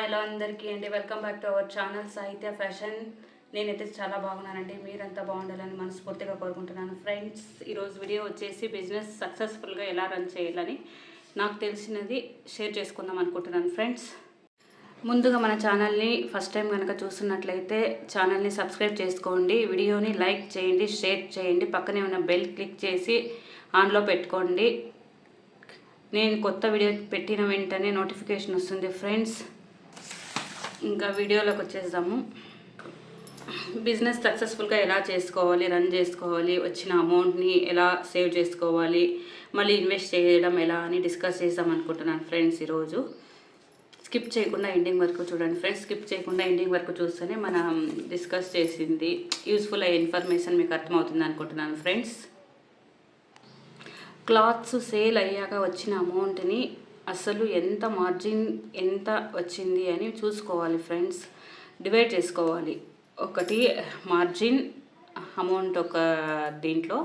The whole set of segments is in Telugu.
హాయ్ హలో అందరికీ అండి. Welcome back to our channel Sahithya fashion. నేనైతే చాలా బాగున్నానండి. మీరంతా బాగుండాలని మనస్ఫూర్తిగా కోరుకుంటున్నాను. ఫ్రెండ్స్ ఈరోజు వీడియో వచ్చేసి బిజినెస్ సక్సెస్ఫుల్గా ఎలా రన్ చేయాలని నాకు తెలిసినది షేర్ చేసుకుందాం అనుకుంటున్నాను ఫ్రెండ్స్. ముందుగా మన ఛానల్ని ఫస్ట్ టైం కనుక చూస్తున్నట్లయితే ఛానల్ని సబ్స్క్రైబ్ చేసుకోండి. వీడియోని లైక్ చేయండి షేర్ చేయండి. పక్కనే ఉన్న బెల్ క్లిక్ చేసి ఆన్లో పెట్టుకోండి. నేను కొత్త వీడియో పెట్టిన వెంటనే నోటిఫికేషన్ వస్తుంది ఫ్రెండ్స్. ఇంకా వీడియోలోకి వచ్చేద్దాము. బిజినెస్ సక్సెస్ఫుల్గా ఎలా చేసుకోవాలి రన్ చేసుకోవాలి వచ్చిన అమౌంట్ని ఎలా సేవ్ చేసుకోవాలి మళ్ళీ ఇన్వెస్ట్ చేయడం ఎలా అని డిస్కస్ చేద్దాం అనుకుంటున్నాను ఫ్రెండ్స్ ఈరోజు. స్కిప్ చేయకుండా ఎండింగ్ వరకు చూడండి ఫ్రెండ్స్. స్కిప్ చేయకుండా ఎండింగ్ వరకు చూస్తేనే మనం డిస్కస్ చేసింది యూస్ఫుల్ అయ్యే ఇన్ఫర్మేషన్ మీకు అర్థమవుతుంది అనుకుంటున్నాను ఫ్రెండ్స్. క్లాత్స్ సేల్ అయ్యాక వచ్చిన అమౌంట్ని అసలు ఎంత మార్జిన్ ఎంత వచ్చింది అని చూసుకోవాలి ఫ్రెండ్స్. డివైడ్ చేసుకోవాలి. ఒకటి మార్జిన్ అమౌంట్ ఒక దీంట్లో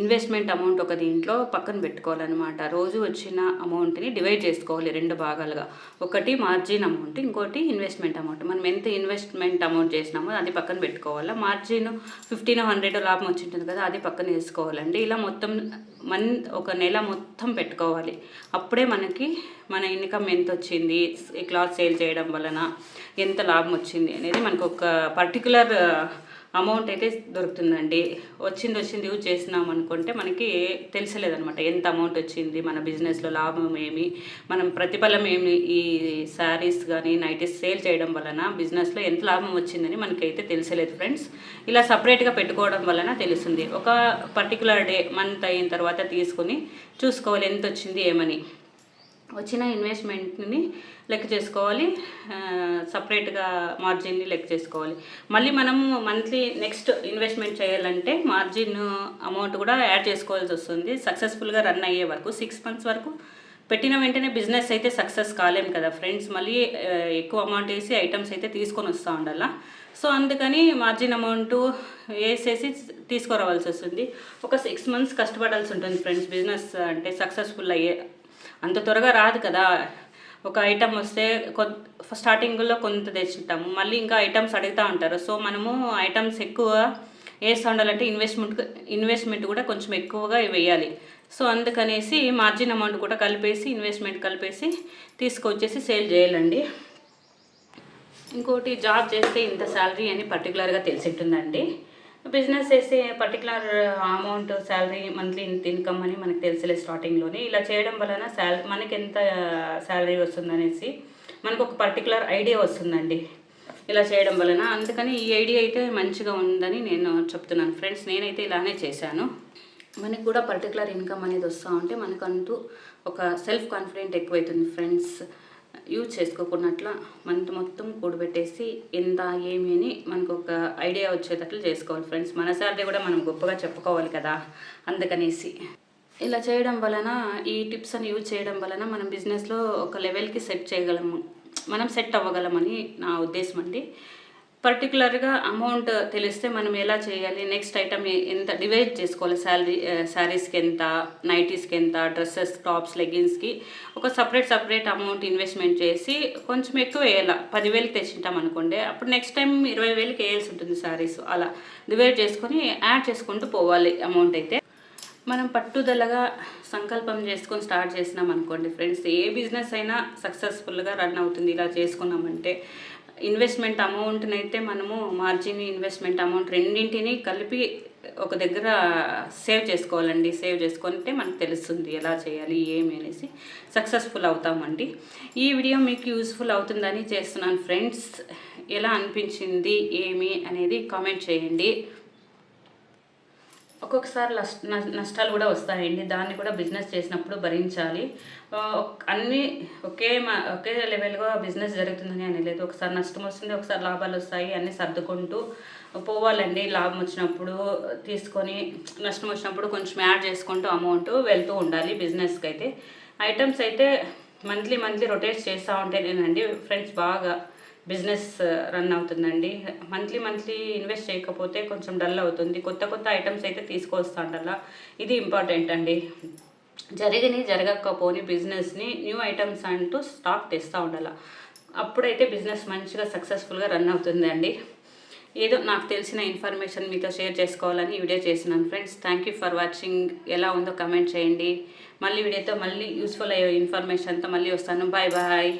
ఇన్వెస్ట్మెంట్ అమౌంట్ ఒక దీంట్లో పక్కన పెట్టుకోవాలన్నమాట. రోజు వచ్చిన అమౌంట్ని డివైడ్ చేసుకోవాలి రెండు భాగాలుగా. ఒకటి మార్జిన్ అమౌంట్ ఇంకోటి ఇన్వెస్ట్మెంట్ అమౌంట్. మనం ఎంత ఇన్వెస్ట్మెంట్ అమౌంట్ చేసినామో అది పక్కన పెట్టుకోవాలా? మార్జిన్ ఫిఫ్టీన్ హండ్రెడ్ లాభం వచ్చి ఉంటుంది కదా అది పక్కన వేసుకోవాలండి. ఇలా మొత్తం మన్ ఒక నెల మొత్తం పెట్టుకోవాలి. అప్పుడే మనకి మన ఇన్కమ్ ఎంత వచ్చింది? క్లాత్ సేల్ చేయడం వలన ఎంత లాభం వచ్చింది అనేది మనకు ఒక పర్టికులర్ అమౌంట్ అయితే దొరుకుతుందండి. వచ్చింది వచ్చింది యూజ్ చేసినాం అనుకుంటే మనకి తెలిసలేదనమాట ఎంత అమౌంట్ వచ్చింది మన బిజినెస్లో లాభం ఏమి మనం ప్రతిఫలం ఏమి ఈ శారీస్ కానీ నైటీస్ సేల్ చేయడం వలన బిజినెస్లో ఎంత లాభం వచ్చిందని మనకైతే తెలిసలేదు ఫ్రెండ్స్ ఇలా సపరేట్గా పెట్టుకోవడం వలన తెలుస్తుంది. ఒక పర్టికులర్ డే మంత్ అయిన తర్వాత తీసుకొని చూసుకోవాలి ఎంత వచ్చింది ఏమని. వచ్చిన ఇన్వెస్ట్మెంట్ని లెక్క చేసుకోవాలి సపరేట్గా మార్జిన్ని లెక్క చేసుకోవాలి. మళ్ళీ మనం మంత్లీ నెక్స్ట్ ఇన్వెస్ట్మెంట్ చేయాలంటే మార్జిన్ అమౌంట్ కూడా యాడ్ చేసుకోవాల్సి వస్తుంది. సక్సెస్ఫుల్గా రన్ అయ్యే వరకు సిక్స్ మంత్స్ వరకు పెట్టిన వెంటనే బిజినెస్ అయితే సక్సెస్ కాలేం కదా ఫ్రెండ్స్ మళ్ళీ ఎక్కువ అమౌంట్ వేసి ఐటమ్స్ అయితే తీసుకొని వస్తూ ఉండాలా. సో అందుకని మార్జిన్ అమౌంట్ వేసేసి తీసుకురావాల్సి వస్తుంది. ఒక సిక్స్ మంత్స్ కష్టపడాల్సి ఉంటుంది ఫ్రెండ్స్ బిజినెస్ అంటే సక్సెస్ఫుల్ అయ్యే అంత త్వరగా రాదు కదా. ఒక ఐటమ్ వస్తే కొ స్టార్టింగ్లో కొంత తెచ్చుంటాము మళ్ళీ ఇంకా ఐటమ్స్ అడుగుతూ ఉంటారు. సో మనము ఐటమ్స్ ఎక్కువ వేస్తూ ఉండాలంటే ఇన్వెస్ట్మెంట్ ఇన్వెస్ట్మెంట్ కూడా కొంచెం ఎక్కువగా వేయాలి. సో అందుకనేసి మార్జిన్ అమౌంట్ కూడా కలిపేసి ఇన్వెస్ట్మెంట్ కలిపేసి తీసుకొచ్చేసి సేల్ చేయాలండి. ఇంకోటి జాబ్ చేస్తే ఇంత శాలరీ అని పర్టికులర్గా తెలిసి ఉంటుందండి బిజినెస్ చేస్తే పర్టికులర్ అమౌంట్ శాలరీ మంత్లీ ఇంత ఇన్కమ్ అని మనకు తెలిసలే స్టార్టింగ్లోనే. ఇలా చేయడం వలన శాలరీ మనకి ఎంత శాలరీ వస్తుందనేసి మనకు ఒక పర్టికులర్ ఐడియా వస్తుందండి. ఇలా చేయడం వలన అందుకని ఈ ఐడియా అయితే మంచిగా ఉందని నేను చెప్తున్నాను. ఫ్రెండ్స్ నేనైతే ఇలానే చేశాను. మనకు కూడా పర్టికులర్ ఇన్కమ్ అనేది వస్తూ ఉంటే మనకంటూ ఒక సెల్ఫ్ కాన్ఫిడెంట్ ఎక్కువైతుంది ఫ్రెండ్స్. యూజ్ చేసుకోకున్నట్ల మంత్ మొత్తం కూడబెట్టేసి ఎంత ఏమి అని మనకు ఒక ఐడియా వచ్చేటట్లు చేసుకోవాలి ఫ్రెండ్స్ మన శాలరీ కూడా మనం గొప్పగా చెప్పుకోవాలి కదా అందుకనేసి. ఇలా చేయడం వలన ఈ టిప్స్ అని యూజ్ చేయడం వలన మనం బిజినెస్లో ఒక లెవెల్కి సెట్ చేయగలము. మనం సెట్ అవ్వగలమని నా ఉద్దేశం అండి. పర్టికులర్గా అమౌంట్ తెలిస్తే మనం ఎలా చేయాలి? నెక్స్ట్ ఐటమ్ ఎంత డివైడ్ చేసుకోవాలి? శాలరీ శారీస్కి ఎంత నైటీస్కి ఎంత డ్రెస్సెస్ టాప్స్ లెగిన్స్కి ఒక సపరేట్ సపరేట్ అమౌంట్ ఇన్వెస్ట్మెంట్ చేసి కొంచెం ఎక్కువ వేయాలి. పదివేలు తెచ్చింటాం అనుకోండి అప్పుడు నెక్స్ట్ టైం ఇరవై వేలకి వేయాల్సి ఉంటుంది శారీస్. అలా డివైడ్ చేసుకొని యాడ్ చేసుకుంటూ పోవాలి అమౌంట్ అయితే. మనం పట్టుదలగా సంకల్పం చేసుకొని స్టార్ట్ చేసినాం అనుకోండి ఫ్రెండ్స్ ఏ బిజినెస్ అయినా సక్సెస్ఫుల్గా రన్ అవుతుంది. ఇలా చేసుకున్నామంటే ఇన్వెస్ట్మెంట్ అమౌంట్ని అయితే మనము మార్జిన్ ఇన్వెస్ట్మెంట్ అమౌంట్ రెండింటిని కలిపి ఒక దగ్గర సేవ్ చేసుకోవాలండి. సేవ్ చేసుకుంటే మనకు తెలుస్తుంది ఎలా చేయాలి ఏమి అనేసి. సక్సెస్ఫుల్ అవుతామండి. ఈ వీడియో మీకు యూస్ఫుల్ అవుతుందని చేస్తున్నాను. ఫ్రెండ్స్ ఎలా అనిపించింది ఏమి అనేది కామెంట్ చేయండి. ఒక్కొక్కసారి నష్ట నష్టాలు కూడా వస్తాయండి. దాన్ని కూడా బిజినెస్ చేసినప్పుడు భరించాలి. అన్నీ ఒకే మా ఒకే లెవెల్గా బిజినెస్ జరుగుతుందని అని లేదు. ఒకసారి నష్టం వస్తుంది ఒకసారి లాభాలు వస్తాయి అన్నీ సర్దుకుంటూ పోవాలండి. లాభం వచ్చినప్పుడు తీసుకొని నష్టం వచ్చినప్పుడు కొంచెం యాడ్ చేసుకుంటూ అమౌంట్ వెళ్తూ ఉండాలి బిజినెస్కి అయితే ఐటమ్స్ అయితే మంత్లీ మంత్లీ రొటేట్ చేస్తూ ఉంటేనేనండి ఫ్రెండ్స్ బాగా బిజినెస్ uh, రన్ అవుతుందండి. మంత్లీ మంత్లీ ఇన్వెస్ట్ చేయకపోతే కొంచెం డల్ అవుతుంది. కొత్త కొత్త ఐటమ్స్ అయితే తీసుకొస్తా ఉండాలా ఇది ఇంపార్టెంట్ అండి. జరిగిని జరగకపోని బిజినెస్ని న్యూ ఐటమ్స్ అంటూ స్టాక్ తెస్తూ ఉండాల అప్పుడైతే బిజినెస్ మంచిగా సక్సెస్ఫుల్గా రన్ అవుతుందండి. ఏదో నాకు తెలిసిన ఇన్ఫర్మేషన్ మీతో షేర్ చేసుకోవాలని వీడియో చేసినాను friends. Thank you for watching. ఎలా ఉందో కమెంట్ చేయండి. మళ్ళీ వీడియోతో మళ్ళీ యూస్ఫుల్ అయ్యే ఇన్ఫర్మేషన్తో మళ్ళీ వస్తాను. Bye bye.